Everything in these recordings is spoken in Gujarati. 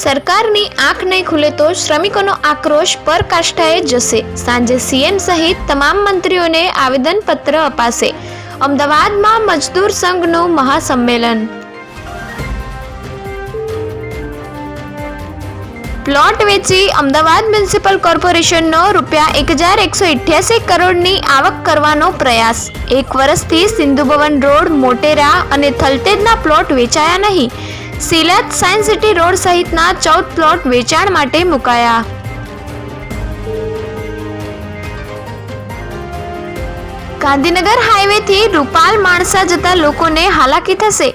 સરકારની આંખ નહીં ખુલે તો શ્રમિકોનો આક્રોશ પરકાષ્ઠાએ જશે. સાંજે સીએમ સહિત તમામ મંત્રીઓને આવેદનપત્ર અપાશે. અમદાવાદમાં મજદૂર સંઘનું મહાસંમેલન. પ્લોટ વેચી અમદાવાદ મ્યુનિસિપલ કોર્પોરેશનનો રૂપિયા એક હજાર એકસો ઇઠ્યાસી કરોડની આવક કરવાનો પ્રયાસ. એક વર્ષથી સિંધુ ભવન રોડ મોટેરા અને થલતેજના પ્લોટ વેચાયા નહીં. સિલત સાયન્સ સિટી રોડ સહિતના ચૌદ પ્લોટ વેચાણ માટે મુકાયા. ગાંધીનગર હાઈવેથી રૂપાલ માણસા જતા લોકોને હાલાકી થશે.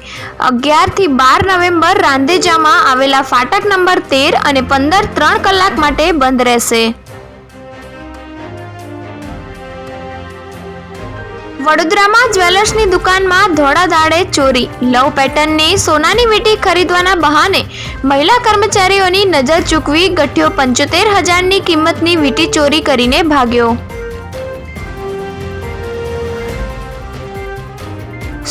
અગિયારથી બાર નવેમ્બર રાંદેજામાં આવેલા ફાટક નંબર તેર અને પંદર ત્રણ કલાક માટે બંધ રહેશે. વડોદરામાં જ્વેલર્સની દુકાનમાં ધોળાધાડે ચોરી. લવ પેટર્નની સોનાની વીંટી ખરીદવાના બહાને મહિલા કર્મચારીઓની નજર ચૂકવી ગઠ્યો પંચોતેર હજારની કિંમતની વીંટી ચોરી કરીને ભાગ્યો.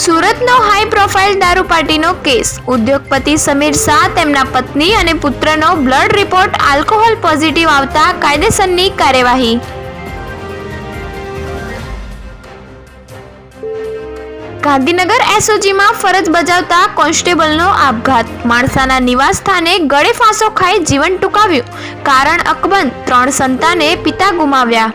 સુરતનો હાઈ પ્રોફાઇલ દારૂ પાર્ટીનો કેસ. ઉદ્યોગપતિ સમીર શાહ તેમના પત્ની અને પુત્રનો બ્લડ રિપોર્ટ આલ્કોહોલ પોઝિટિવ આવતા કાયદેસરની કાર્યવાહી. ગાંધીનગર એસઓજીમાં ફરજ બજાવતા કોન્સ્ટેબલનો આપઘાત. માણસાના નિવાસ સ્થાને ગળે ફાંસો ખાઈ જીવન ટૂંકાવ્યું. કારણ અકબંધ ત્રણ સંતાને પિતા ગુમાવ્યા.